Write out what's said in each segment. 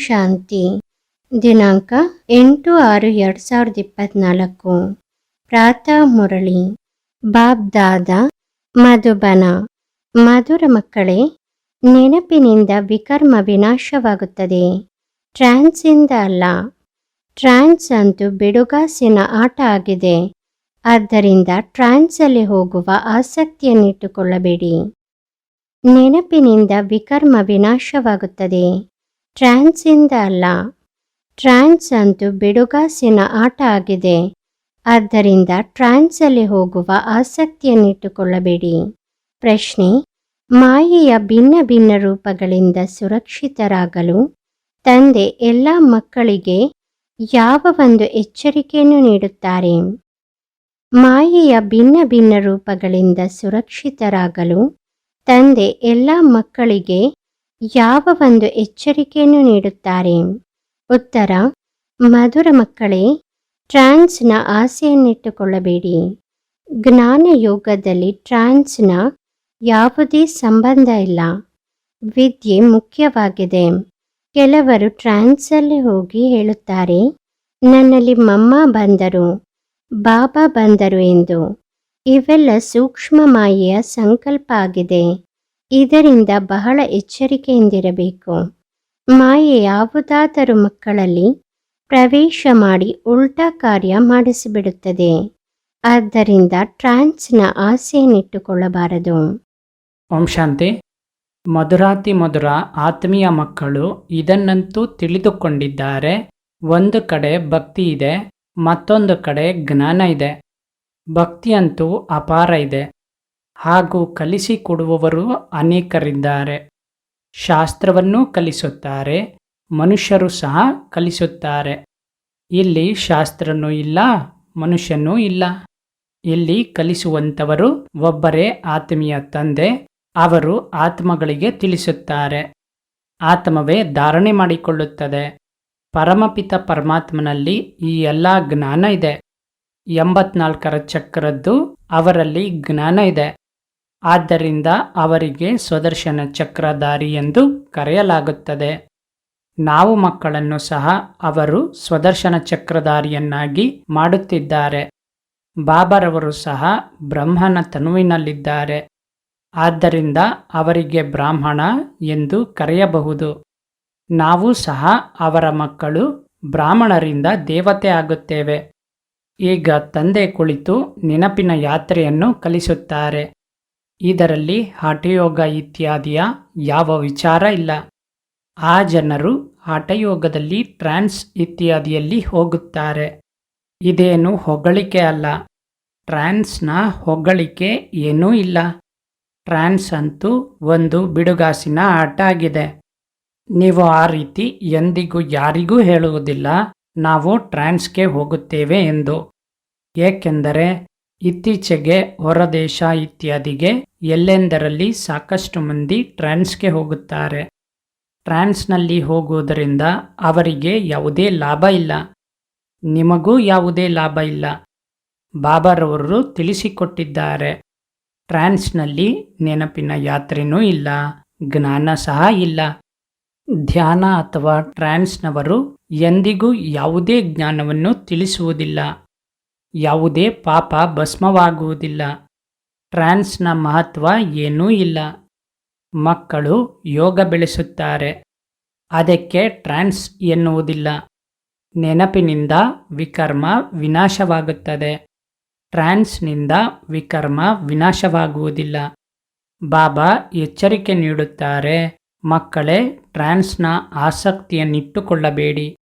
ಶಾಂತಿ. ದಿನಾಂಕ ಎಂಟು ಆರು ಎರಡು ಸಾವಿರದ ಇಪ್ಪತ್ನಾಲ್ಕು. ಪ್ರಾತಃ ಮುರಳಿ. ಬಾಬ್ದಾದ ಮಧುಬನ. ಮಧುರ ಮಕ್ಕಳೇ, ನೆನಪಿನಿಂದ ವಿಕರ್ಮ ವಿನಾಶವಾಗುತ್ತದೆ. ಟ್ರಾನ್ಸಿಂದ ಅಲ್ಲ. ಟ್ರಾನ್ಸ್ ಅಂತೂ ಬಿಡುಗಾಸಿನ ಆಟ ಆಗಿದೆ. ಆದ್ದರಿಂದ ಟ್ರಾನ್ಸಲ್ಲಿ ಹೋಗುವ ಆಸಕ್ತಿಯನ್ನಿಟ್ಟುಕೊಳ್ಳಬೇಡಿ. ನೆನಪಿನಿಂದ ವಿಕರ್ಮ ವಿನಾಶವಾಗುತ್ತದೆ. ಟ್ರಾನ್ಸಿಂದ ಅಲ್ಲ. ಟ್ರ್ಯಾನ್ಸ್ ಅಂತೂ ಬಿಡುಗಾಸಿನ ಆಟ ಆಗಿದೆ. ಆದ್ದರಿಂದ ಟ್ರಾನ್ಸಲ್ಲಿ ಹೋಗುವ ಆಸಕ್ತಿಯನ್ನಿಟ್ಟುಕೊಳ್ಳಬೇಡಿ ಪ್ರಶ್ನೆ, ಮಾಯೆಯ ಭಿನ್ನ ಭಿನ್ನ ರೂಪಗಳಿಂದ ಸುರಕ್ಷಿತರಾಗಲು ತಂದೆ ಎಲ್ಲ ಮಕ್ಕಳಿಗೆ ಯಾವ ಒಂದು ಎಚ್ಚರಿಕೆಯನ್ನು ನೀಡುತ್ತಾರೆ? ಮಾಯೆಯ ಭಿನ್ನ ಭಿನ್ನ ರೂಪಗಳಿಂದ ಸುರಕ್ಷಿತರಾಗಲು ತಂದೆ ಎಲ್ಲ ಮಕ್ಕಳಿಗೆ ಯಾವ ಒಂದು ಎಚ್ಚರಿಕೆಯನ್ನು ನೀಡುತ್ತಾರೆ? ಉತ್ತರ, ಮಧುರ ಮಕ್ಕಳೇ, ಟ್ರಾನ್ಸ್ನ ಆಸೆಯನ್ನಿಟ್ಟುಕೊಳ್ಳಬೇಡಿ. ಜ್ಞಾನ ಯೋಗದಲ್ಲಿ ಟ್ರಾನ್ಸ್ನ ಯಾವುದೇ ಸಂಬಂಧ ಇಲ್ಲ. ವಿದ್ಯೆ ಮುಖ್ಯವಾಗಿದೆ. ಕೆಲವರು ಟ್ರಾನ್ಸಲ್ಲಿ ಹೋಗಿ ಹೇಳುತ್ತಾರೆ, ನನ್ನಲ್ಲಿ ಮಮ್ಮ ಬಂದರು, ಬಾಬಾ ಬಂದರು ಎಂದು. ಇವೆಲ್ಲ ಸೂಕ್ಷ್ಮ ಮಾಯೆಯ ಸಂಕಲ್ಪ ಆಗಿದೆ. ಇದರಿಂದ ಬಹಳ ಎಚ್ಚರಿಕೆಯಿಂದಿರಬೇಕು. ಮಾಯೆ ಯಾವುದಾದರೂ ಮಕ್ಕಳಲ್ಲಿ ಪ್ರವೇಶ ಮಾಡಿ ಉಲ್ಟಾ ಕಾರ್ಯ ಮಾಡಿಸಿಬಿಡುತ್ತದೆ. ಆದ್ದರಿಂದ ಟ್ರಾನ್ಸ್ನ ಆಸೆಯನ್ನಿಟ್ಟುಕೊಳ್ಳಬಾರದು. ಓಂ ಶಾಂತಿ. ಮಧುರಾತಿ ಮಧುರ ಆತ್ಮೀಯ ಮಕ್ಕಳು ಇದನ್ನಂತೂ ತಿಳಿದುಕೊಂಡಿದ್ದಾರೆ. ಒಂದು ಕಡೆ ಭಕ್ತಿ ಇದೆ, ಮತ್ತೊಂದು ಕಡೆ ಜ್ಞಾನ ಇದೆ. ಭಕ್ತಿಯಂತೂ ಅಪಾರ ಇದೆ. ಹಾಗೂ ಕಲಿಸಿಕೊಡುವವರು ಅನೇಕರಿದ್ದಾರೆ. ಶಾಸ್ತ್ರವನ್ನು ಕಲಿಸುತ್ತಾರೆ, ಮನುಷ್ಯರು ಸಹ ಕಲಿಸುತ್ತಾರೆ. ಇಲ್ಲಿ ಶಾಸ್ತ್ರನೂ ಇಲ್ಲ, ಮನುಷ್ಯನೂ ಇಲ್ಲ. ಇಲ್ಲಿ ಕಲಿಸುವಂಥವರು ಒಬ್ಬರೇ ಆತ್ಮೀಯ ತಂದೆ, ಅವರು ಆತ್ಮಗಳಿಗೆ ತಿಳಿಸುತ್ತಾರೆ. ಆತ್ಮವೇ ಧಾರಣೆ ಮಾಡಿಕೊಳ್ಳುತ್ತದೆ. ಪರಮಪಿತ ಪರಮಾತ್ಮನಲ್ಲಿ ಈ ಎಲ್ಲ ಜ್ಞಾನ ಇದೆ. ಎಂಬತ್ನಾಲ್ಕರ ಚಕ್ರದ್ದು ಅವರಲ್ಲಿ ಜ್ಞಾನ ಇದೆ. ಆದ್ದರಿಂದ ಅವರಿಗೆ ಸ್ವದರ್ಶನ ಚಕ್ರಧಾರಿ ಎಂದು ಕರೆಯಲಾಗುತ್ತದೆ. ನಾವು ಮಕ್ಕಳನ್ನು ಸಹ ಅವರು ಸ್ವದರ್ಶನ ಚಕ್ರಧಾರಿಯನ್ನಾಗಿ ಮಾಡುತ್ತಿದ್ದಾರೆ. ಬಾಬರವರು ಸಹ ಬ್ರಹ್ಮನ ತನುವಿನಲ್ಲಿದ್ದಾರೆ. ಆದ್ದರಿಂದ ಅವರಿಗೆ ಬ್ರಾಹ್ಮಣ ಎಂದು ಕರೆಯಬಹುದು. ನಾವು ಸಹ ಅವರ ಮಕ್ಕಳು ಬ್ರಾಹ್ಮಣರಿಂದ ದೇವತೆ ಆಗುತ್ತೇವೆ. ಈಗ ತಂದೆ ಕುಳಿತು ನೆನಪಿನ ಯಾತ್ರೆಯನ್ನು ಕಲಿಸುತ್ತಾರೆ. ಇದರಲ್ಲಿ ಹಠಯೋಗ ಇತ್ಯಾದಿಯ ಯಾವ ವಿಚಾರ ಇಲ್ಲ. ಆ ಜನರು ಹಠಯೋಗದಲ್ಲಿ ಟ್ರಾನ್ಸ್ ಇತ್ಯಾದಿಯಲ್ಲಿ ಹೋಗುತ್ತಾರೆ. ಇದೇನು ಹೊಗಳಿಕೆ ಅಲ್ಲ. ಟ್ರಾನ್ಸ್ನ ಹೊಗಳಿಕೆ ಏನೂ ಇಲ್ಲ. ಟ್ರಾನ್ಸ್ ಅಂತೂ ಒಂದು ಬಿಡುಗಾಸಿನ ಆಟ ಆಗಿದೆ. ನೀವು ಆ ರೀತಿ ಎಂದಿಗೂ ಯಾರಿಗೂ ಹೇಳುವುದಿಲ್ಲ. ನಾವು ಟ್ರಾನ್ಸ್ಗೆ ಹೋಗುತ್ತೇವೆ ಎಂದು. ಏಕೆಂದರೆ ಇತ್ತೀಚೆಗೆ ಹೊರದೇಶ ಇತ್ಯಾದಿಗೆ ಎಲ್ಲೆಂದರಲ್ಲಿ ಸಾಕಷ್ಟು ಮಂದಿ ಟ್ರಾನ್ಸ್ಗೆ ಹೋಗುತ್ತಾರೆ. ಟ್ರಾನ್ಸ್ನಲ್ಲಿ ಹೋಗುವುದರಿಂದ ಅವರಿಗೆ ಯಾವುದೇ ಲಾಭ ಇಲ್ಲ. ನಿಮಗೂ ಯಾವುದೇ ಲಾಭ ಇಲ್ಲ. ಬಾಬಾರವರು ತಿಳಿಸಿಕೊಟ್ಟಿದ್ದಾರೆ. ಟ್ರಾನ್ಸ್ನಲ್ಲಿ ನೆನಪಿನ ಯಾತ್ರೆನೂ ಇಲ್ಲ. ಜ್ಞಾನ ಸಹ ಇಲ್ಲ. ಧ್ಯಾನ ಅಥವಾ ಟ್ರಾನ್ಸ್ನವರು ಎಂದಿಗೂ ಯಾವುದೇ ಜ್ಞಾನವನ್ನು ತಿಳಿಸುವುದಿಲ್ಲ. ಯಾವುದೇ ಪಾಪ ಭಸ್ಮವಾಗುವುದಿಲ್ಲ. ಟ್ರಾನ್ಸ್ನ ಮಹತ್ವ ಏನೂ ಇಲ್ಲ. ಮಕ್ಕಳು ಯೋಗ ಬೆಳೆಸುತ್ತಾರೆ. ಅದಕ್ಕೆ ಟ್ರಾನ್ಸ್ ಎನ್ನುವುದಿಲ್ಲ. ನೆನಪಿನಿಂದ ವಿಕರ್ಮ ವಿನಾಶವಾಗುತ್ತದೆ. ಟ್ರಾನ್ಸ್ನಿಂದ ವಿಕರ್ಮ ವಿನಾಶವಾಗುವುದಿಲ್ಲ. ಬಾಬಾ ಎಚ್ಚರಿಕೆ ನೀಡುತ್ತಾರೆ. ಮಕ್ಕಳೇ, ಟ್ರಾನ್ಸ್ನ ಆಸಕ್ತಿಯನ್ನಿಟ್ಟುಕೊಳ್ಳಬೇಡಿ.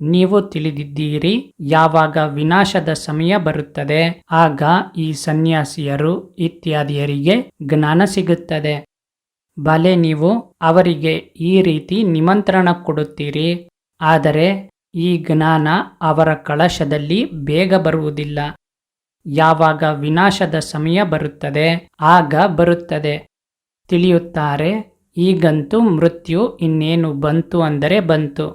ನೀವು ತಿಳಿದಿದ್ದೀರಿ, ಯಾವಾಗ ವಿನಾಶದ ಸಮಯ ಬರುತ್ತದೆ, ಆಗ ಈ ಸನ್ಯಾಸಿಯರು ಇತ್ಯಾದಿಯರಿಗೆ ಜ್ಞಾನ ಸಿಗುತ್ತದೆ. ಬಲೆ ನೀವು ಅವರಿಗೆ ಈ ರೀತಿ ನಿಮಂತ್ರಣ ಕೊಡುತ್ತೀರಿ, ಆದರೆ ಈ ಜ್ಞಾನ ಅವರ ಕಳಶದಲ್ಲಿ ಬೇಗ ಬರುವುದಿಲ್ಲ. ಯಾವಾಗ ವಿನಾಶದ ಸಮಯ ಬರುತ್ತದೆ, ಆಗ ಬರುತ್ತದೆ. ತಿಳಿಯುತ್ತಾರೆ, ಈಗಂತೂ ಮೃತ್ಯು ಇನ್ನೇನು ಬಂತು ಅಂದರೆ ಬಂತು.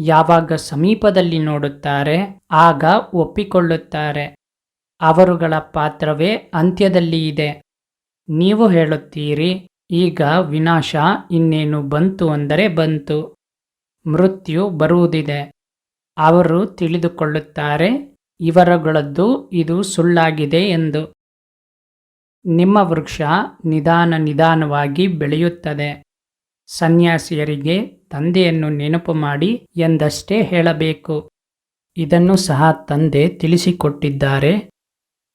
ಯಾವಾಗ ಸಮೀಪದಲ್ಲಿ ನೋಡುತ್ತಾರೆ, ಆಗ ಒಪ್ಪಿಕೊಳ್ಳುತ್ತಾರೆ. ಅವರುಗಳ ಪಾತ್ರವೇ ಅಂತ್ಯದಲ್ಲಿ ಇದೆ. ನೀವು ಹೇಳುತ್ತೀರಿ, ಈಗ ವಿನಾಶ, ಇನ್ನೇನು ಬಂತು ಅಂದರೆ ಬಂತು. ಮೃತ್ಯು ಬರುವುದಿದೆ. ಅವರು ತಿಳಿದುಕೊಳ್ಳುತ್ತಾರೆ, ಇವರುಗಳದ್ದು ಇದು ಸುಳ್ಳಾಗಿದೆ ಎಂದು. ನಿಮ್ಮ ವೃಕ್ಷ ನಿಧಾನ ನಿಧಾನವಾಗಿ ಬೆಳೆಯುತ್ತದೆ. ಸನ್ಯಾಸಿಯರಿಗೆ ತಂದೆಯನ್ನು ನೆನಪು ಮಾಡಿ ಎಂದಷ್ಟೇ ಹೇಳಬೇಕು. ಇದನ್ನು ಸಹ ತಂದೆ ತಿಳಿಸಿಕೊಟ್ಟಿದ್ದಾರೆ.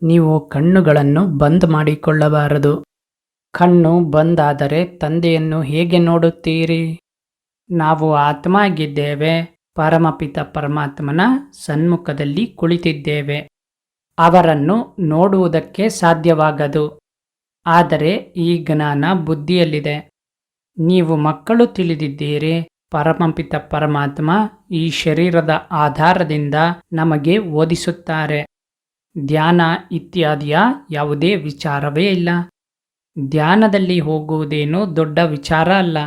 ನೀವು ಕಣ್ಣುಗಳನ್ನು ಬಂದ್ ಮಾಡಿಕೊಳ್ಳಬಾರದು. ಕಣ್ಣು ಬಂದಾದರೆ ತಂದೆಯನ್ನು ಹೇಗೆ ನೋಡುತ್ತೀರಿ? ನಾವು ಆತ್ಮ ಆಗಿದ್ದೇವೆ ಪರಮಪಿತ ಪರಮಾತ್ಮನ ಸನ್ಮುಖದಲ್ಲಿ ಕುಳಿತಿದ್ದೇವೆ. ಅವರನ್ನು ನೋಡುವುದಕ್ಕೆ ಸಾಧ್ಯವಾಗದು. ಆದರೆ ಈ ಜ್ಞಾನ ಬುದ್ಧಿಯಲ್ಲಿದೆ. ನೀವು ಮಕ್ಕಳು ತಿಳಿದಿದ್ದೀರಿ, ಪರಮಪಿತ ಪರಮಾತ್ಮ ಈ ಶರೀರದ ಆಧಾರದಿಂದ ನಮಗೆ ಓದಿಸುತ್ತಾರೆ. ಧ್ಯಾನ ಇತ್ಯಾದಿಯ ಯಾವುದೇ ವಿಚಾರವೇ ಇಲ್ಲ. ಧ್ಯಾನದಲ್ಲಿ ಹೋಗುವುದೇನು ದೊಡ್ಡ ವಿಚಾರ ಅಲ್ಲ.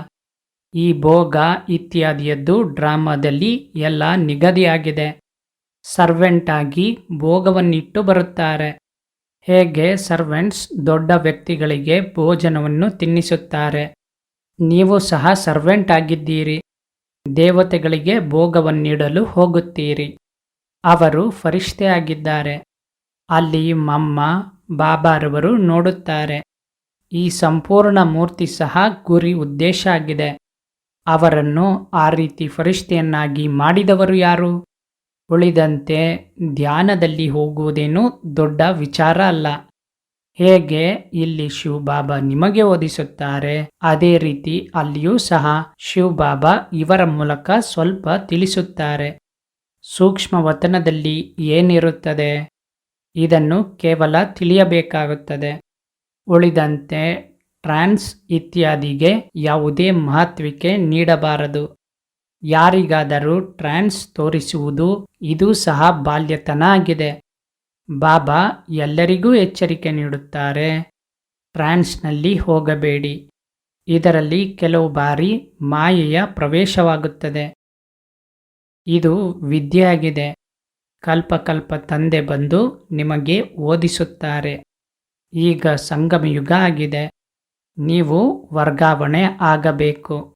ಈ ಭೋಗ ಇತ್ಯಾದಿಯದ್ದು ಡ್ರಾಮಾದಲ್ಲಿ ಎಲ್ಲ ನಿಗದಿಯಾಗಿದೆ. ಸರ್ವೆಂಟ್ ಆಗಿ ಭೋಗವನ್ನಿಟ್ಟು ಬರುತ್ತಾರೆ. ಹೇಗೆ ಸರ್ವೆಂಟ್ಸ್ ದೊಡ್ಡ ವ್ಯಕ್ತಿಗಳಿಗೆ ಭೋಜನವನ್ನು ತಿನ್ನಿಸುತ್ತಾರೆ. ನೀವು ಸಹ ಸರ್ವೆಂಟ್ ಆಗಿದ್ದೀರಿ. ದೇವತೆಗಳಿಗೆ ಭೋಗವನ್ನಿಡಲು ಹೋಗುತ್ತೀರಿ. ಅವರು ಫರಿಷ್ಠೆ ಆಗಿದ್ದಾರೆ. ಅಲ್ಲಿ ಮಮ್ಮ, ಬಾಬಾರವರು ನೋಡುತ್ತಾರೆ. ಈ ಸಂಪೂರ್ಣ ಮೂರ್ತಿ ಸಹ ಗುರಿ ಉದ್ದೇಶ ಆಗಿದೆ. ಅವರನ್ನು ಆ ರೀತಿ ಫರಿಷ್ಠೆಯನ್ನಾಗಿ ಮಾಡಿದವರು ಯಾರು? ಉಳಿದಂತೆ ಧ್ಯಾನದಲ್ಲಿ ಹೋಗುವುದೇನು ದೊಡ್ಡ ವಿಚಾರ ಅಲ್ಲ. ಹೇಗೆ ಇಲ್ಲಿ ಶಿವಬಾಬಾ ನಿಮಗೆ ಓದಿಸುತ್ತಾರೆ? ಅದೇ ರೀತಿ ಅಲ್ಲಿಯೂ ಸಹ ಶಿವಬಾಬಾ ಇವರ ಮೂಲಕ ಸ್ವಲ್ಪ ತಿಳಿಸುತ್ತಾರೆ. ಸೂಕ್ಷ್ಮ ವತನದಲ್ಲಿ ಏನಿರುತ್ತದೆ? ಇದನ್ನು ಕೇವಲ ತಿಳಿಯಬೇಕಾಗುತ್ತದೆ. ಉಳಿದಂತೆ ಟ್ರಾನ್ಸ್ ಇತ್ಯಾದಿಗೆ ಯಾವುದೇ ಮಹತ್ವಿಕೆ ನೀಡಬಾರದು. ಯಾರಿಗಾದರೂ ಟ್ರಾನ್ಸ್ ತೋರಿಸುವುದು ಇದು ಸಹ ಬಾಲ್ಯತನ ಆಗಿದೆ. ಬಾಬಾ ಎಲ್ಲರಿಗೂ ಎಚ್ಚರಿಕೆ ನೀಡುತ್ತಾರೆ. ಟ್ರಾನ್ಸ್ನಲ್ಲಿ ಹೋಗಬೇಡಿ. ಇದರಲ್ಲಿ ಕೆಲವು ಬಾರಿ ಮಾಯೆಯ ಪ್ರವೇಶವಾಗುತ್ತದೆ. ಇದು ವಿದ್ಯೆಯಾಗಿದೆ. ಕಲ್ಪಕಲ್ಪ ತಂದೆ ಬಂದು ನಿಮಗೆ ಓದಿಸುತ್ತಾರೆ. ಈಗ ಸಂಗಮಯುಗ ಆಗಿದೆ. ನೀವು ವರ್ಗಾವಣೆ ಆಗಬೇಕು.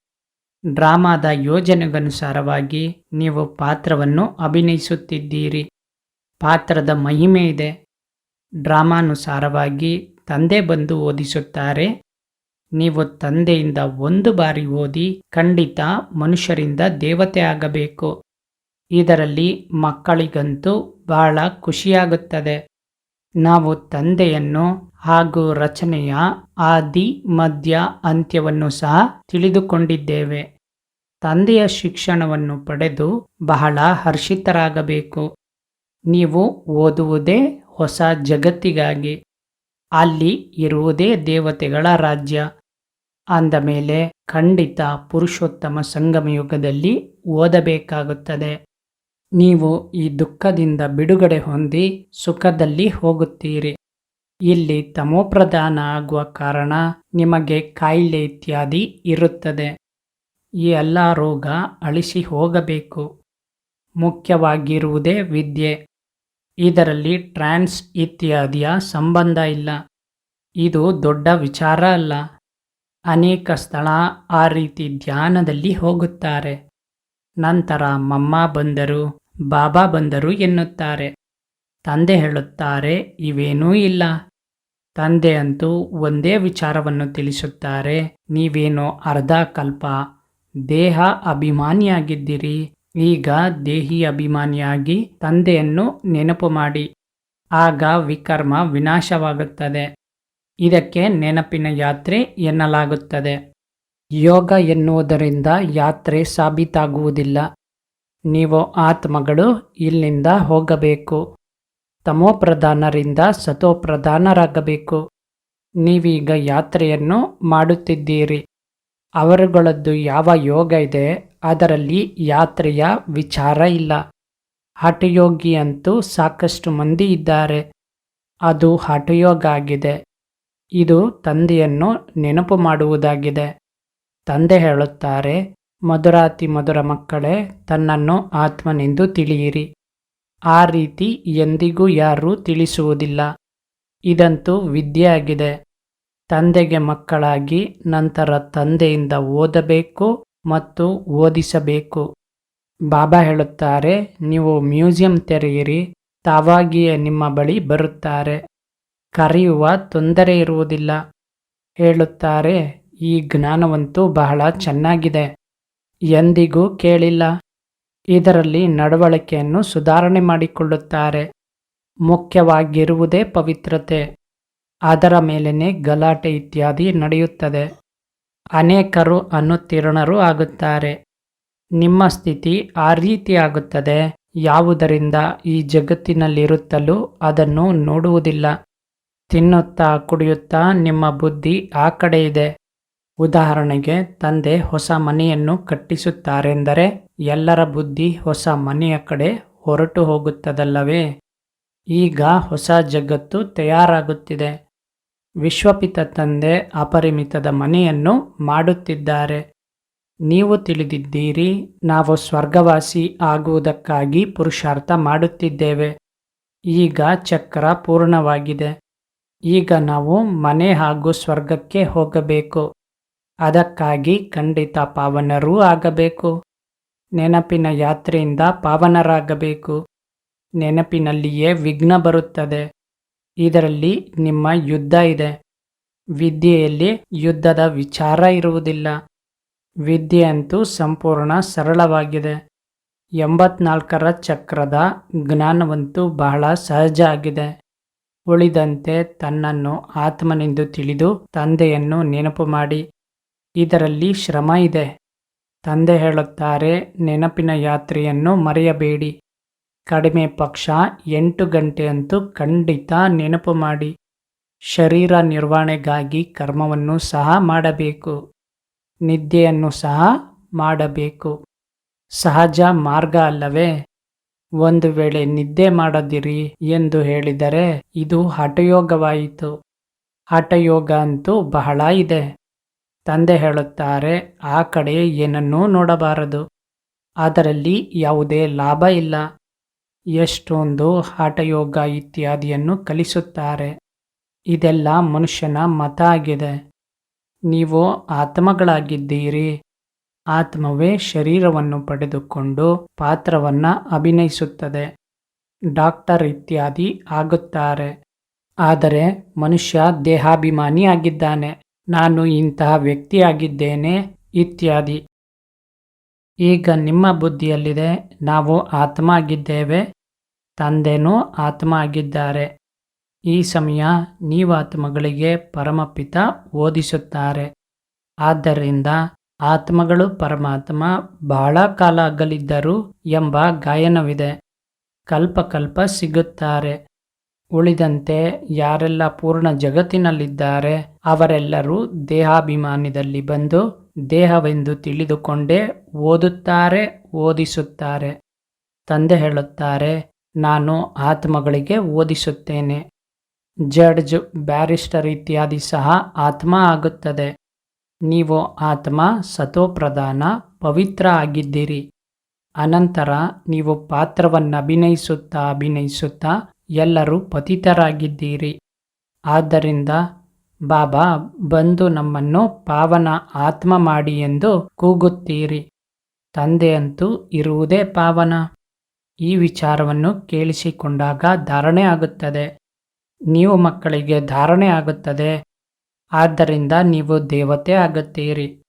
ಡ್ರಾಮಾದ ಯೋಜನೆಗನುಸಾರವಾಗಿ ನೀವು ಪಾತ್ರವನ್ನು ಅಭಿನಯಿಸುತ್ತಿದ್ದೀರಿ. ಪಾತ್ರದ ಮಹಿಮೆ ಇದೆ. ಡ್ರಾಮಾನುಸಾರವಾಗಿ ತಂದೆ ಬಂದು ಓದಿಸುತ್ತಾರೆ. ನೀವು ತಂದೆಯಿಂದ ಒಂದು ಬಾರಿ ಓದಿ ಖಂಡಿತ ಮನುಷ್ಯರಿಂದ ದೇವತೆ ಆಗಬೇಕು. ಇದರಲ್ಲಿ ಮಕ್ಕಳಿಗಂತೂ ಬಹಳ ಖುಷಿಯಾಗುತ್ತದೆ. ನಾವು ತಂದೆಯನ್ನು ಹಾಗೂ ರಚನೆಯ ಆದಿ, ಮಧ್ಯ, ಅಂತ್ಯವನ್ನು ಸಹ ತಿಳಿದುಕೊಂಡಿದ್ದೇವೆ. ತಂದೆಯ ಶಿಕ್ಷಣವನ್ನು ಪಡೆದು ಬಹಳ ಹರ್ಷಿತರಾಗಬೇಕು. ನೀವು ಓದುವುದೇ ಹೊಸ ಜಗತ್ತಿಗಾಗಿ. ಅಲ್ಲಿ ಇರುವುದೇ ದೇವತೆಗಳ ರಾಜ್ಯ. ಅಂದ ಮೇಲೆ ಖಂಡಿತ ಪುರುಷೋತ್ತಮ ಸಂಗಮ ಯುಗದಲ್ಲಿ ಓದಬೇಕಾಗುತ್ತದೆ. ನೀವು ಈ ದುಃಖದಿಂದ ಬಿಡುಗಡೆ ಹೊಂದಿ ಸುಖದಲ್ಲಿ ಹೋಗುತ್ತೀರಿ. ಇಲ್ಲಿ ತಮೋಪ್ರಧಾನ ಆಗುವ ಕಾರಣ ನಿಮಗೆ ಕಾಯಿಲೆ ಇತ್ಯಾದಿ ಇರುತ್ತದೆ. ಈ ಎಲ್ಲ ರೋಗ ಅಳಿಸಿ ಹೋಗಬೇಕು. ಮುಖ್ಯವಾಗಿರುವುದೇ ವಿದ್ಯೆ. ಇದರಲ್ಲಿ ಟ್ರಾನ್ಸ್ ಇತ್ಯಾದಿಯ ಸಂಬಂಧ ಇಲ್ಲ. ಇದು ದೊಡ್ಡ ವಿಚಾರ ಅಲ್ಲ. ಅನೇಕ ಸ್ಥಳ ಆ ರೀತಿ ಧ್ಯಾನದಲ್ಲಿ ಹೋಗುತ್ತಾರೆ. ನಂತರ ಮಮ್ಮ ಬಂದರು, ಬಾಬಾ ಬಂದರು ಎನ್ನುತ್ತಾರೆ. ತಂದೆ ಹೇಳುತ್ತಾರೆ, ಇವೇನೂ ಇಲ್ಲ. ತಂದೆ ಅಂತೂ ಒಂದೇ ವಿಚಾರವನ್ನು ತಿಳಿಸುತ್ತಾರೆ, ನೀವೇನೋ ಅರ್ಧ ಕಲ್ಪ ದೇಹ ಅಭಿಮಾನಿಯಾಗಿದ್ದೀರಿ. ಈಗ ದೇಹಿ ಅಭಿಮಾನಿಯಾಗಿ ತಂದೆಯನ್ನು ನೆನಪು ಮಾಡಿ. ಆಗ ವಿಕರ್ಮ ವಿನಾಶವಾಗುತ್ತದೆ. ಇದಕ್ಕೆ ನೆನಪಿನ ಯಾತ್ರೆ ಎನ್ನಲಾಗುತ್ತದೆ. ಯೋಗ ಎನ್ನುವುದರಿಂದ ಯಾತ್ರೆ ಸಾಬೀತಾಗುವುದಿಲ್ಲ. ನೀವು ಆತ್ಮಗಳು ಇಲ್ಲಿಂದ ಹೋಗಬೇಕು. ತಮೋಪ್ರಧಾನರಿಂದ ಸತೋಪ್ರಧಾನರಾಗಬೇಕು. ನೀವೀಗ ಯಾತ್ರೆಯನ್ನು ಮಾಡುತ್ತಿದ್ದೀರಿ. ಅವರುಗಳದ್ದು ಯಾವ ಯೋಗ ಇದೆ? ಅದರಲ್ಲಿ ಯಾತ್ರೆಯ ವಿಚಾರ ಇಲ್ಲ. ಹಠಯೋಗಿ ಅಂತೂ ಸಾಕಷ್ಟು ಮಂದಿ ಇದ್ದಾರೆ. ಅದು ಹಠಯೋಗ ಆಗಿದೆ ಇದು ತಂದೆಯನ್ನು ನೆನಪು ಮಾಡುವುದಾಗಿದೆ. ತಂದೆ ಹೇಳುತ್ತಾರೆ, ಮಧುರಾತಿ ಮಧುರ ಮಕ್ಕಳೇ, ತನ್ನನ್ನು ಆತ್ಮನೆಂದು ತಿಳಿಯಿರಿ. ಆ ರೀತಿ ಎಂದಿಗೂ ಯಾರೂ ತಿಳಿಸುವುದಿಲ್ಲ. ಇದಂತೂ ವಿದ್ಯೆಯಾಗಿದೆ. ತಂದೆಗೆ ಮಕ್ಕಳಾಗಿ ನಂತರ ತಂದೆಯಿಂದ ಓದಬೇಕು ಮತ್ತು ಓದಿಸಬೇಕು. ಬಾಬಾ ಹೇಳುತ್ತಾರೆ, ನೀವು ಮ್ಯೂಸಿಯಂ ತೆರೆಯಿರಿ, ತಾವಾಗಿಯೇ ನಿಮ್ಮ ಬಳಿ ಬರುತ್ತಾರೆ. ಕರೆಯುವ ತೊಂದರೆ ಇರುವುದಿಲ್ಲ. ಹೇಳುತ್ತಾರೆ, ಈ ಜ್ಞಾನವಂತೂ ಬಹಳ ಚೆನ್ನಾಗಿದೆ. ಎಂದಿಗೂ ಕೇಳಿಲ್ಲ. ಇದರಲ್ಲಿ ನಡವಳಿಕೆಯನ್ನು ಸುಧಾರಣೆ ಮಾಡಿಕೊಳ್ಳುತ್ತಾರೆ. ಮುಖ್ಯವಾಗಿರುವುದೇ ಪವಿತ್ರತೆ. ಅದರ ಮೇಲೆಯೇ ಗಲಾಟೆ ಇತ್ಯಾದಿ ನಡೆಯುತ್ತದೆ. ಅನೇಕರು ಅನುತ್ತೀರ್ಣರು ಆಗುತ್ತಾರೆ. ನಿಮ್ಮ ಸ್ಥಿತಿ ಆ ರೀತಿ ಆಗುತ್ತದೆ. ಯಾವುದರಿಂದ ಈ ಜಗತ್ತಿನಲ್ಲಿರುತ್ತಲೂ ಅದನ್ನು ನೋಡುವುದಿಲ್ಲ. ತಿನ್ನುತ್ತಾ ಕುಡಿಯುತ್ತಾ ನಿಮ್ಮ ಬುದ್ಧಿ ಆ ಕಡೆ ಇದೆ. ಉದಾಹರಣೆಗೆ, ತಂದೆ ಹೊಸ ಮನೆಯನ್ನು ಕಟ್ಟಿಸುತ್ತಾರೆಂದರೆ ಎಲ್ಲರ ಬುದ್ಧಿ ಹೊಸ ಮನೆಯ ಕಡೆ ಹೊರಟು ಹೋಗುತ್ತದಲ್ಲವೇ? ಈಗ ಹೊಸ ಜಗತ್ತು ತಯಾರಾಗುತ್ತಿದೆ. ವಿಶ್ವಪಿತ ತಂದೆ ಅಪರಿಮಿತದ ಮನೆಯನ್ನು ಮಾಡುತ್ತಿದ್ದಾರೆ. ನೀವು ತಿಳಿದಿದ್ದೀರಿ, ನಾವು ಸ್ವರ್ಗವಾಸಿ ಆಗುವುದಕ್ಕಾಗಿ ಪುರುಷಾರ್ಥ ಮಾಡುತ್ತಿದ್ದೇವೆ. ಈಗ ಚಕ್ರ ಪೂರ್ಣವಾಗಿದೆ. ಈಗ ನಾವು ಮನೆ ಹಾಗೂ ಸ್ವರ್ಗಕ್ಕೆ ಹೋಗಬೇಕು. ಅದಕ್ಕಾಗಿ ಖಂಡಿತ ಪಾವನರೂ ಆಗಬೇಕು. ನೆನಪಿನ ಯಾತ್ರೆಯಿಂದ ಪಾವನರಾಗಬೇಕು. ನೆನಪಿನಲ್ಲಿಯೇ ವಿಘ್ನ ಬರುತ್ತದೆ. ಇದರಲ್ಲಿ ನಿಮ್ಮ ಯುದ್ಧ ಇದೆ. ವಿದ್ಯೆಯಲ್ಲಿ ಯುದ್ಧದ ವಿಚಾರ ಇರುವುದಿಲ್ಲ. ವಿದ್ಯೆ ಅಂತೂ ಸಂಪೂರ್ಣ ಸರಳವಾಗಿದೆ. ಎಂಬತ್ನಾಲ್ಕರ ಚಕ್ರದ ಜ್ಞಾನವಂತೂ ಬಹಳ ಸಹಜ ಆಗಿದೆ. ಉಳಿದಂತೆ ತನ್ನನ್ನು ಆತ್ಮನೆಂದು ತಿಳಿದು ತಂದೆಯನ್ನು ನೆನಪು ಮಾಡಿ. ಇದರಲ್ಲಿ ಶ್ರಮ ಇದೆ. ತಂದೆ ಹೇಳುತ್ತಾರೆ, ನೆನಪಿನ ಯಾತ್ರೆಯನ್ನು ಮರೆಯಬೇಡಿ. ಕಡಿಮೆ ಪಕ್ಷ ಎಂಟು ಗಂಟೆಯಂತೂ ಖಂಡಿತ ನೆನಪು ಮಾಡಿ ಶರೀರ ನಿರ್ವಹಣೆಗಾಗಿ ಕರ್ಮವನ್ನು ಸಹ ಮಾಡಬೇಕು. ನಿದ್ದೆಯನ್ನು ಸಹ ಮಾಡಬೇಕು. ಸಹಜ ಮಾರ್ಗ ಅಲ್ಲವೇ? ಒಂದು ವೇಳೆ ನಿದ್ದೆ ಮಾಡದಿರಿ ಎಂದು ಹೇಳಿದರೆ ಇದು ಹಠಯೋಗವಾಯಿತು. ಹಠಯೋಗ ಅಂತೂ ಬಹಳ ಇದೆ. ತಂದೆ ಹೇಳುತ್ತಾರೆ, ಆ ಕಡೆ ಏನನ್ನೂ ನೋಡಬಾರದು. ಅದರಲ್ಲಿ ಯಾವುದೇ ಲಾಭ ಇಲ್ಲ. ಎಷ್ಟೊಂದು ಹಠಯೋಗ ಇತ್ಯಾದಿಯನ್ನು ಕಲಿಸುತ್ತಾರೆ. ಇದೆಲ್ಲ ಮನುಷ್ಯನ ಮತ ಆಗಿದೆ. ನೀವು ಆತ್ಮಗಳಾಗಿದ್ದೀರಿ. ಆತ್ಮವೇ ಶರೀರವನ್ನು ಪಡೆದುಕೊಂಡು ಪಾತ್ರವನ್ನು ಅಭಿನಯಿಸುತ್ತದೆ. ಡಾಕ್ಟರ್ ಇತ್ಯಾದಿ ಆಗುತ್ತಾರೆ. ಆದರೆ ಮನುಷ್ಯ ದೇಹಾಭಿಮಾನಿ ಆಗಿದ್ದಾನೆ ನಾನು ಇಂತಹ ವ್ಯಕ್ತಿಯಾಗಿದ್ದೇನೆ ಇತ್ಯಾದಿ. ಈಗ ನಿಮ್ಮ ಬುದ್ಧಿಯಲ್ಲಿದೆ, ನಾವು ಆತ್ಮ ಆಗಿದ್ದೇವೆ ತಂದೆನೂ ಆತ್ಮ ಆಗಿದ್ದಾರೆ ಈ ಸಮಯ ನೀವಾತ್ಮಗಳಿಗೆ ಪರಮಪಿತ ಓದಿಸುತ್ತಾರೆ. ಆದ್ದರಿಂದ ಆತ್ಮಗಳು ಪರಮಾತ್ಮ ಬಹಳ ಕಾಲ ಅಗಲಿದ್ದರು ಎಂಬ ಗಾಯನವಿದೆ. ಕಲ್ಪ ಕಲ್ಪ ಸಿಗುತ್ತಾರೆ. ಉಳಿದಂತೆ ಯಾರೆಲ್ಲ ಪೂರ್ಣ ಜಗತ್ತಿನಲ್ಲಿದ್ದಾರೆ, ಅವರೆಲ್ಲರೂ ದೇಹಾಭಿಮಾನದಲ್ಲಿ ಬಂದು ದೇಹವೆಂದು ತಿಳಿದುಕೊಂಡೇ ಓದುತ್ತಾರೆ, ಓದಿಸುತ್ತಾರೆ. ತಂದೆ ಹೇಳುತ್ತಾರೆ, ನಾನು ಆತ್ಮಗಳಿಗೆ ಓದಿಸುತ್ತೇನೆ. ಜಡ್ಜ್ ಬ್ಯಾರಿಸ್ಟರ್ ಇತ್ಯಾದಿ ಸಹ ಆತ್ಮ ಆಗುತ್ತದೆ. ನೀವು ಆತ್ಮ ಸತೋಪ್ರಧಾನ ಪವಿತ್ರ ಆಗಿದ್ದೀರಿ. ಅನಂತರ ನೀವು ಪಾತ್ರವನ್ನು ಅಭಿನಯಿಸುತ್ತಾ ಅಭಿನಯಿಸುತ್ತಾ ಎಲ್ಲರೂ ಪತಿತರಾಗಿದ್ದೀರಿ. ಆದ್ದರಿಂದ ಬಾಬಾ, ಬಂದು ನಮ್ಮನ್ನು ಪಾವನ ಆತ್ಮ ಮಾಡಿ ಎಂದು ಕೂಗುತ್ತೀರಿ. ತಂದೆಯಂತೂ ಇರುವುದೇ ಪಾವನ. ಈ ವಿಚಾರವನ್ನು ಕೇಳಿಸಿಕೊಂಡಾಗ ಧಾರಣೆ ಆಗುತ್ತದೆ. ನೀವು ಮಕ್ಕಳಿಗೆ ಧಾರಣೆ ಆಗುತ್ತದೆ. ಆದ್ದರಿಂದ ನೀವು ದೇವತೆ ಆಗುತ್ತೀರಿ.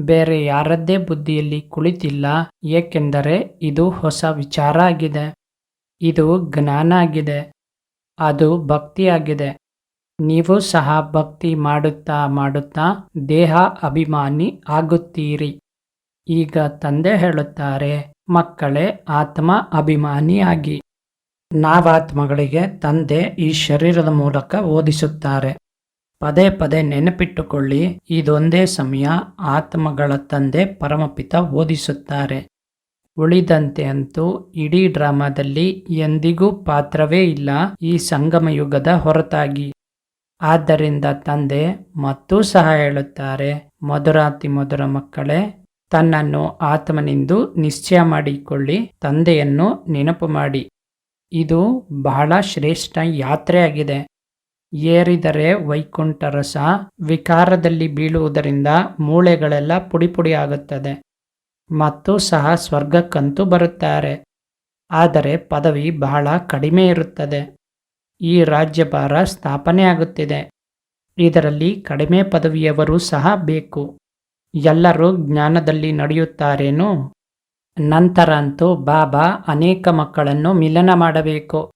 ಬೇರೆ ಯಾರದ್ದೇ ಬುದ್ಧಿಯಲ್ಲಿ ಕುಳಿತಿಲ್ಲ, ಏಕೆಂದರೆ ಇದು ಹೊಸ ವಿಚಾರ ಆಗಿದೆ. ಇದು ಜ್ಞಾನ ಆಗಿದೆ. ಅದು ಭಕ್ತಿಯಾಗಿದೆ. ನೀವು ಸಹ ಭಕ್ತಿ ಮಾಡುತ್ತಾ ಮಾಡುತ್ತಾ ದೇಹ ಅಭಿಮಾನಿ ಆಗುತ್ತೀರಿ. ಈಗ ತಂದೆ ಹೇಳುತ್ತಾರೆ, ಮಕ್ಕಳೇ, ಆತ್ಮ ಅಭಿಮಾನಿಯಾಗಿ. ನಾವಾತ್ಮಗಳಿಗೆ ತಂದೆ ಈ ಶರೀರದ ಮೂಲಕ ಓದಿಸುತ್ತಾರೆ. ಪದೇ ಪದೇ ನೆನಪಿಟ್ಟುಕೊಳ್ಳಿ, ಇದೊಂದೇ ಸಮಯ ಆತ್ಮಗಳ ತಂದೆ ಪರಮಪಿತ ಓದಿಸುತ್ತಾರೆ. ಉಳಿದಂತೆ ಅಂತೂ ಇಡೀ ಡ್ರಾಮಾದಲ್ಲಿ ಎಂದಿಗೂ ಪಾತ್ರವೇ ಇಲ್ಲ ಈ ಸಂಗಮ ಯುಗದ ಹೊರತಾಗಿ. ಆದ್ದರಿಂದ ತಂದೆ ಮತ್ತೂ ಸಹ ಹೇಳುತ್ತಾರೆ, ಮಧುರಾತಿ ಮಧುರ ಮಕ್ಕಳೇ, ತನ್ನನ್ನು ಆತ್ಮನೆಂದು ನಿಶ್ಚಯ ಮಾಡಿಕೊಳ್ಳಿ, ತಂದೆಯನ್ನು ನೆನಪು ಮಾಡಿ. ಇದು ಬಹಳ ಶ್ರೇಷ್ಠ ಯಾತ್ರೆಯಾಗಿದೆ. ಏರಿದರೆ ವೈಕುಂಠ ರಸ, ವಿಕಾರದಲ್ಲಿ ಬೀಳುವುದರಿಂದ ಮೂಳೆಗಳೆಲ್ಲ ಪುಡಿ ಆಗುತ್ತದೆ. ಮತ್ತು ಸಹ ಸ್ವರ್ಗಕ್ಕಂತೂ ಬರುತ್ತಾರೆ. ಆದರೆ ಪದವಿ ಬಹಳ ಕಡಿಮೆ ಇರುತ್ತದೆ. ಈ ರಾಜ್ಯಭಾರ ಸ್ಥಾಪನೆ ಆಗುತ್ತಿದೆ. ಇದರಲ್ಲಿ ಕಡಿಮೆ ಪದವಿಯವರು ಸಹ ಬೇಕು. ಎಲ್ಲರೂ ಜ್ಞಾನದಲ್ಲಿ ನಡೆಯುತ್ತಾರೇನು? ನಂತರ ಅಂತೂ ಬಾಬಾ ಅನೇಕ ಮಕ್ಕಳನ್ನು ಮಿಲನ ಮಾಡಬೇಕು.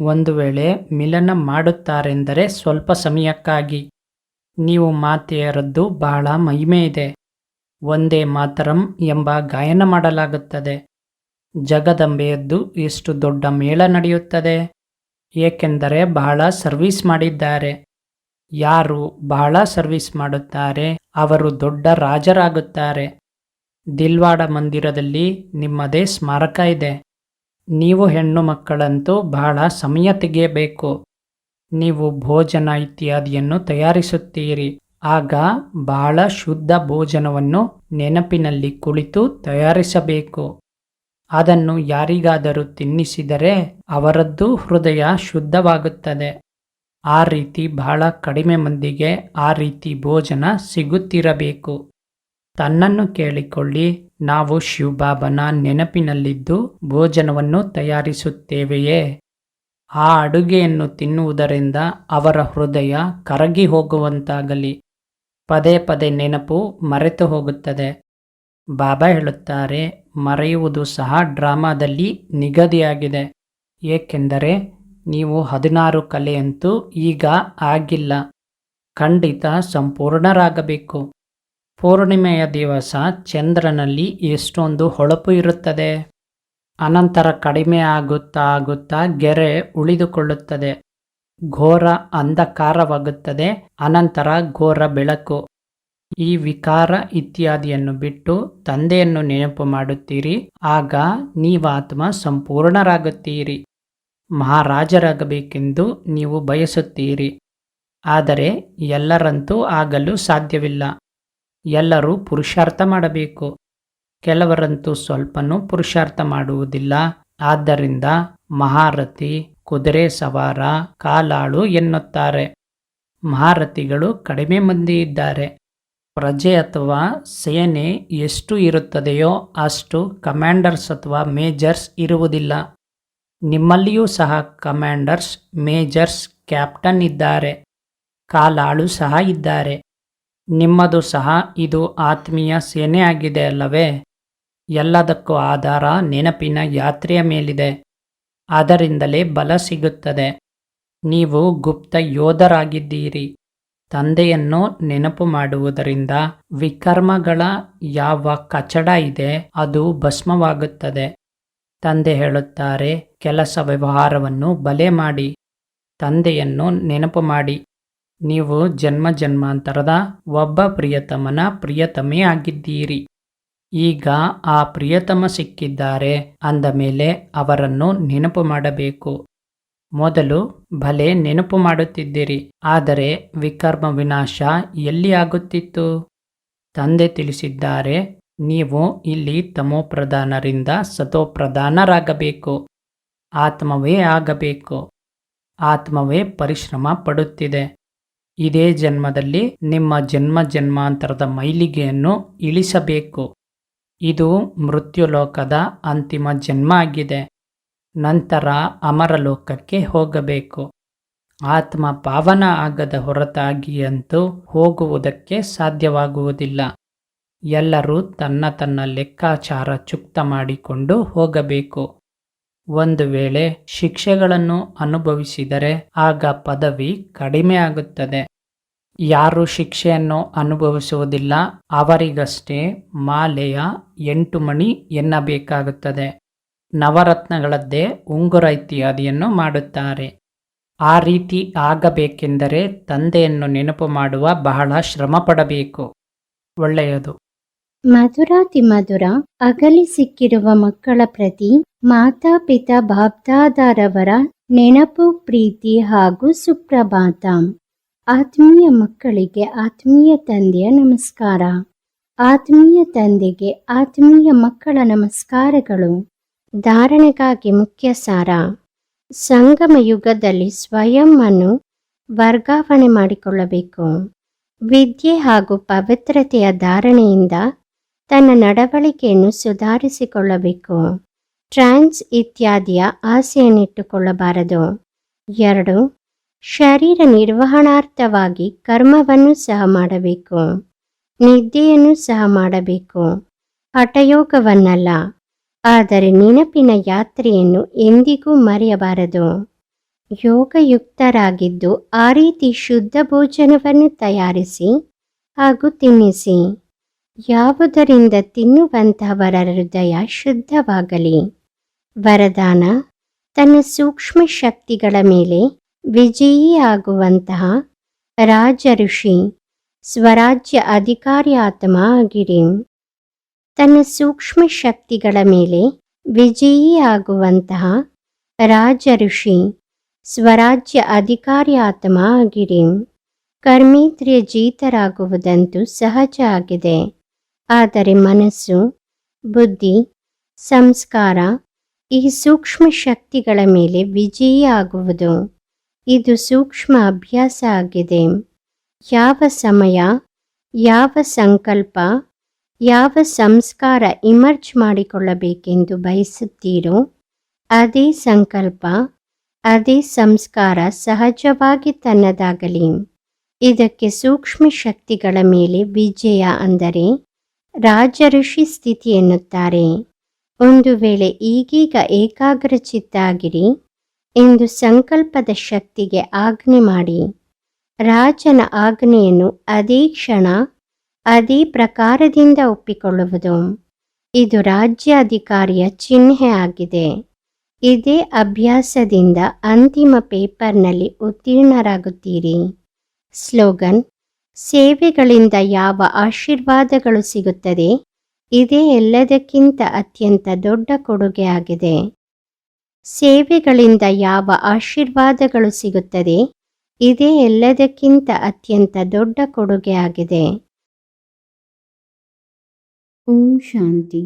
ಒಂದು ವೇಳೆ ಮಿಲನ ಮಾಡುತ್ತಾರೆಂದರೆ ಸ್ವಲ್ಪ ಸಮಯಕ್ಕಾಗಿ. ನೀವು ಮಾತೆಯರದ್ದು ಬಹಳ ಮಹಿಮೆ ಇದೆ. ಒಂದೇ ಮಾತರಂ ಎಂಬ ಗಾಯನ ಮಾಡಲಾಗುತ್ತದೆ. ಜಗದಂಬೆಯದ್ದು ಎಷ್ಟು ದೊಡ್ಡ ಮೇಳ ನಡೆಯುತ್ತದೆ. ಏಕೆಂದರೆ ಬಹಳ ಸರ್ವಿಸ್ ಮಾಡಿದ್ದಾರೆ. ಯಾರು ಬಹಳ ಸರ್ವಿಸ್ ಮಾಡುತ್ತಾರೆ, ಅವರು ದೊಡ್ಡ ರಾಜರಾಗುತ್ತಾರೆ. ದಿಲ್ವಾಡ ಮಂದಿರದಲ್ಲಿ ನಿಮ್ಮದೇ ಸ್ಮಾರಕ ಇದೆ. ನೀವು ಹೆಣ್ಣು ಮಕ್ಕಳಂತೂ ಬಹಳ ಸಮಯ ತೆಗೆಯಬೇಕು. ನೀವು ಭೋಜನ ಇತ್ಯಾದಿಯನ್ನು ತಯಾರಿಸುತ್ತೀರಿ. ಆಗ ಬಹಳ ಶುದ್ಧ ಭೋಜನವನ್ನು ನೆನಪಿನಲ್ಲಿ ಕುಳಿತು ತಯಾರಿಸಬೇಕು. ಅದನ್ನು ಯಾರಿಗಾದರೂ ತಿನ್ನಿಸಿದರೆ ಅವರದ್ದು ಹೃದಯ ಶುದ್ಧವಾಗುತ್ತದೆ. ಆ ರೀತಿ ಬಹಳ ಕಡಿಮೆ ಮಂದಿಗೆ ಆ ರೀತಿ ಭೋಜನ ಸಿಗುತ್ತಿರಬೇಕು. ತನ್ನನ್ನು ಕೇಳಿಕೊಳ್ಳಿ, ನಾವು ಶಿವಬಾಬನ ನೆನಪಿನಲ್ಲಿದ್ದು ಭೋಜನವನ್ನು ತಯಾರಿಸುತ್ತೇವೆಯೇ? ಆ ಅಡುಗೆಯನ್ನು ತಿನ್ನುವುದರಿಂದ ಅವರ ಹೃದಯ ಕರಗಿ ಹೋಗುವಂತಾಗಲಿ. ಪದೇ ಪದೇ ನೆನಪು ಮರೆತು ಹೋಗುತ್ತದೆ. ಬಾಬಾ ಹೇಳುತ್ತಾರೆ, ಮರೆಯುವುದು ಸಹ ಡ್ರಾಮಾದಲ್ಲಿ ನಿಗದಿಯಾಗಿದೆ. ಏಕೆಂದರೆ ನೀವು ಹದಿನಾರು ಕಲೆಯಂತೂ ಈಗ ಆಗಿಲ್ಲ. ಖಂಡಿತ ಸಂಪೂರ್ಣರಾಗಬೇಕು. ಪೂರ್ಣಿಮೆಯ ದಿವಸ ಚಂದ್ರನಲ್ಲಿ ಎಷ್ಟೊಂದು ಹೊಳಪು ಇರುತ್ತದೆ. ಅನಂತರ ಕಡಿಮೆ ಆಗುತ್ತಾ ಆಗುತ್ತಾ ಗೆರೆ ಉಳಿದುಕೊಳ್ಳುತ್ತದೆ. ಘೋರ ಅಂಧಕಾರವಾಗುತ್ತದೆ. ಅನಂತರ ಘೋರ ಬೆಳಕು. ಈ ವಿಕಾರ ಇತ್ಯಾದಿಯನ್ನು ಬಿಟ್ಟು ತಂದೆಯನ್ನು ನೆನಪು ಮಾಡುತ್ತೀರಿ. ಆಗ ನೀವಾತ್ಮ ಸಂಪೂರ್ಣರಾಗುತ್ತೀರಿ. ಮಹಾರಾಜರಾಗಬೇಕೆಂದು ನೀವು ಬಯಸುತ್ತೀರಿ. ಆದರೆ ಎಲ್ಲರಂತೂ ಆಗಲು ಸಾಧ್ಯವಿಲ್ಲ. ಎಲ್ಲರೂ ಪುರುಷಾರ್ಥ ಮಾಡಬೇಕು. ಕೆಲವರಂತೂ ಸ್ವಲ್ಪನೂ ಪುರುಷಾರ್ಥ ಮಾಡುವುದಿಲ್ಲ. ಆದ್ದರಿಂದ ಮಹಾರಥಿ, ಕುದುರೆ ಸವಾರ, ಕಾಲಾಳು ಎನ್ನುತ್ತಾರೆ. ಮಹಾರಥಿಗಳು ಕಡಿಮೆ ಮಂದಿ ಇದ್ದಾರೆ. ಪ್ರಜೆ ಅಥವಾ ಸೇನೆ ಎಷ್ಟು ಇರುತ್ತದೆಯೋ ಅಷ್ಟು ಕಮಾಂಡರ್ಸ್ ಅಥವಾ ಮೇಜರ್ಸ್ ಇರುವುದಿಲ್ಲ. ನಿಮ್ಮಲ್ಲಿಯೂ ಸಹ ಕಮಾಂಡರ್ಸ್, ಮೇಜರ್ಸ್, ಕ್ಯಾಪ್ಟನ್ ಇದ್ದಾರೆ. ಕಾಲಾಳು ಸಹ ಇದ್ದಾರೆ. ನಿಮ್ಮದು ಸಹ ಇದು ಆತ್ಮೀಯ ಸೇನೆ ಆಗಿದೆ ಅಲ್ಲವೇ? ಎಲ್ಲದಕ್ಕೂ ಆಧಾರ, ನೆನಪಿನ ಯಾತ್ರೆಯ ಮೇಲಿದೆ. ಅದರಿಂದಲೇ ಬಲ ಸಿಗುತ್ತದೆ. ನೀವು ಗುಪ್ತ ಯೋಧರಾಗಿದ್ದೀರಿ. ತಂದೆಯನ್ನು ನೆನಪು ಮಾಡುವುದರಿಂದ ವಿಕರ್ಮಗಳ ಯಾವ ಕಚಡ ಇದೆ, ಅದು ಭಸ್ಮವಾಗುತ್ತದೆ. ತಂದೆ ಹೇಳುತ್ತಾರೆ, ಕೆಲಸ ವ್ಯವಹಾರವನ್ನು ಬಲೆ ಮಾಡಿ, ತಂದೆಯನ್ನು ನೆನಪು ಮಾಡಿ. ನೀವು ಜನ್ಮ ಜನ್ಮಾಂತರದ ಒಬ್ಬ ಪ್ರಿಯತಮನ ಪ್ರಿಯತಮೆ ಆಗಿದ್ದೀರಿ. ಈಗ ಆ ಪ್ರಿಯತಮ ಸಿಕ್ಕಿದ್ದಾರೆ, ಅಂದ ಮೇಲೆ ಅವರನ್ನು ನೆನಪು ಮಾಡಬೇಕು. ಮೊದಲು ಭಲೆ ನೆನಪು ಮಾಡುತ್ತಿದ್ದಿರಿ, ಆದರೆ ವಿಕರ್ಮ ವಿನಾಶ ಎಲ್ಲಿ ಆಗುತ್ತಿತ್ತು? ತಂದೆ ತಿಳಿಸಿದ್ದಾರೆ, ನೀವು ಇಲ್ಲಿ ತಮೋಪ್ರಧಾನರಿಂದ ಸತೋಪ್ರಧಾನರಾಗಬೇಕು, ಆತ್ಮವೇ ಆಗಬೇಕು, ಆತ್ಮವೇ ಪರಿಶ್ರಮ ಪಡುತ್ತಿದೆ. ಇದೇ ಜನ್ಮದಲ್ಲಿ ನಿಮ್ಮ ಜನ್ಮ ಜನ್ಮಾಂತರದ ಮೈಲಿಗೆಯನ್ನು ಇಳಿಸಬೇಕು. ಇದು ಮೃತ್ಯುಲೋಕದ ಅಂತಿಮ ಜನ್ಮ ಆಗಿದೆ. ನಂತರ ಅಮರಲೋಕಕ್ಕೆ ಹೋಗಬೇಕು. ಆತ್ಮ ಪಾವನ ಆಗದ ಹೊರತಾಗಿಯಂತೂ ಹೋಗುವುದಕ್ಕೆ ಸಾಧ್ಯವಾಗುವುದಿಲ್ಲ. ಎಲ್ಲರೂ ತನ್ನ ತನ್ನ ಲೆಕ್ಕಾಚಾರ ಚುಕ್ತ ಮಾಡಿಕೊಂಡು ಹೋಗಬೇಕು. ಒಂದು ವೇಳೆ ಶಿಕ್ಷೆಗಳನ್ನು ಅನುಭವಿಸಿದರೆ ಆಗ ಪದವಿ ಕಡಿಮೆ ಆಗುತ್ತದೆ. ಯಾರು ಶಿಕ್ಷೆಯನ್ನು ಅನುಭವಿಸುವುದಿಲ್ಲ, ಅವರಿಗಷ್ಟೇ ಮಾಲೆಯ ಎಂಟು ಮಣಿ ಎನ್ನಬೇಕಾಗುತ್ತದೆ. ನವರತ್ನಗಳದ್ದೇ ಉಂಗುರ ಇತ್ಯಾದಿಯನ್ನು ಮಾಡುತ್ತಾರೆ. ಆ ರೀತಿ ಆಗಬೇಕೆಂದರೆ ತಂದೆಯನ್ನು ನೆನಪು ಮಾಡುವ ಬಹಳ ಶ್ರಮ ಪಡಬೇಕು ಒಳ್ಳೆಯದು. ಮಧುರಾತಿ ಮಧುರ, ಅಗಲಿ ಸಿಕ್ಕಿರುವ ಮಕ್ಕಳ ಪ್ರತಿ ಮಾತಾಪಿತಾ ಬಾಬ್ದಾದಾರವರ ನೆನಪು, ಪ್ರೀತಿ ಹಾಗೂ ಸುಪ್ರಭಾತ. ಆತ್ಮೀಯ ಮಕ್ಕಳಿಗೆ ಆತ್ಮೀಯ ತಂದೆಯ ನಮಸ್ಕಾರ. ಆತ್ಮೀಯ ತಂದೆಗೆ ಆತ್ಮೀಯ ಮಕ್ಕಳ ನಮಸ್ಕಾರಗಳು. ಧಾರಣೆಗಾಗಿ ಮುಖ್ಯ ಸಾರ ಸಂಗಮ ಯುಗದಲ್ಲಿ ಸ್ವಯಂ ಅನ್ನು ವರ್ಗಾವಣೆ ಮಾಡಿಕೊಳ್ಳಬೇಕು. ವಿದ್ಯೆ ಹಾಗೂ ಪವಿತ್ರತೆಯ ಧಾರಣೆಯಿಂದ ತನ್ನ ನಡವಳಿಕೆಯನ್ನು ಸುಧಾರಿಸಿಕೊಳ್ಳಬೇಕು. ಟ್ರಾನ್ಸ್ ಇತ್ಯಾದಿಯ ಆಸೆಯನ್ನಿಟ್ಟುಕೊಳ್ಳಬಾರದು. ಎರಡು, ಶರೀರ ನಿರ್ವಹಣಾರ್ಥವಾಗಿ ಕರ್ಮವನ್ನು ಸಹ ಮಾಡಬೇಕು. ನಿದ್ದೆಯನ್ನು ಸಹ ಮಾಡಬೇಕು. ಹಠಯೋಗವನ್ನಲ್ಲ ಆದರೆ ನೆನಪಿನ ಯಾತ್ರೆಯನ್ನು ಎಂದಿಗೂ ಮರೆಯಬಾರದು. ಯೋಗಯುಕ್ತರಾಗಿದ್ದು ಆ ರೀತಿ ಶುದ್ಧ ಭೋಜನವನ್ನು ತಯಾರಿಸಿ ಹಾಗೂ ತಿನ್ನಿಸಿ. ಯಾವುದರಿಂದ ತಿನ್ನುವಂತಹವರ ಹೃದಯ ಶುದ್ಧವಾಗಲಿ. ವರದಾನ, ತನ್ನ ಸೂಕ್ಷ್ಮ ಶಕ್ತಿಗಳ ಮೇಲೆ ವಿಜಯಿಯಾಗುವಂತಹ ರಾಜಋಷಿ ಸ್ವರಾಜ್ಯ ಅಧಿಕಾರಿ ಆತ್ಮ ಆಗಿರಿ. ತನ್ನ ಸೂಕ್ಷ್ಮ ಶಕ್ತಿಗಳ ಮೇಲೆ ವಿಜಯಿಯಾಗುವಂತಹ ರಾಜ ಋಷಿ ಸ್ವರಾಜ್ಯ ಅಧಿಕಾರಿ ಆತ್ಮ ಆಗಿರಿ. ಕರ್ಮೇಂದ್ರಿಯ ಜೀತರಾಗುವುದಂತೂ ಸಹಜ ಆಗಿದೆ. ಆದರೆ ಮನಸ್ಸು, ಬುದ್ಧಿ, ಸಂಸ್ಕಾರ ಈ ಸೂಕ್ಷ್ಮ ಶಕ್ತಿಗಳ ಮೇಲೆ ವಿಜಯಿಯಾಗುವುದು. ಇದು ಸೂಕ್ಷ್ಮ ಅಭ್ಯಾಸ ಆಗಿದೆ. ಯಾವ ಸಮಯ, ಯಾವ ಸಂಕಲ್ಪ ಯಾವ ಸಂಸ್ಕಾರ ಇಮರ್ಜ್ ಮಾಡಿಕೊಳ್ಳಬೇಕೆಂದು ಬಯಸುತ್ತೀರೋ, ಅದೇ ಸಂಕಲ್ಪ, ಅದೇ ಸಂಸ್ಕಾರ ಸಹಜವಾಗಿ ತನ್ನದಾಗಲಿ. ಇದಕ್ಕೆ ಸೂಕ್ಷ್ಮ ಶಕ್ತಿಗಳ ಮೇಲೆ ವಿಜಯ ಅಂದರೆ ರಾಜಋಷಿ ಸ್ಥಿತಿ ಎನ್ನುತ್ತಾರೆ. ಒಂದು ವೇಳೆ ಈಗೀಗ ಏಕಾಗ್ರಚಿತ್ತಾಗಿರಿ ಎಂದು ಸಂಕಲ್ಪದ ಶಕ್ತಿಗೆ ಆಜ್ಞೆ ಮಾಡಿ, ರಾಜನ ಆಜ್ಞೆಯನ್ನು ಅದೇ ಕ್ಷಣ ಅದೇ ಪ್ರಕಾರದಿಂದ ಒಪ್ಪಿಕೊಳ್ಳುವುದು. ಇದು ರಾಜ್ಯಾಧಿಕಾರಿಯ ಚಿಹ್ನೆ ಆಗಿದೆ. ಇದೇ ಅಭ್ಯಾಸದಿಂದ ಅಂತಿಮ ಪೇಪರ್ನಲ್ಲಿ ಉತ್ತೀರ್ಣರಾಗುತ್ತೀರಿ. ಸ್ಲೋಗನ್, ಸೇವೆಗಳಿಂದ ಯಾವ ಆಶೀರ್ವಾದಗಳು ಸಿಗುತ್ತದೆ? ಇದೇ ಎಲ್ಲದಕ್ಕಿಂತ ಅತ್ಯಂತ ದೊಡ್ಡ ಕೊಡುಗೆ ಆಗಿದೆ. ಸೇವೆಗಳಿಂದ ಯಾವ ಆಶೀರ್ವಾದಗಳು ಸಿಗುತ್ತದೆ? ಇದೇ ಎಲ್ಲದಕ್ಕಿಂತ ಅತ್ಯಂತ ದೊಡ್ಡ ಕೊಡುಗೆ ಆಗಿದೆ. ಓಂ ಶಾಂತಿ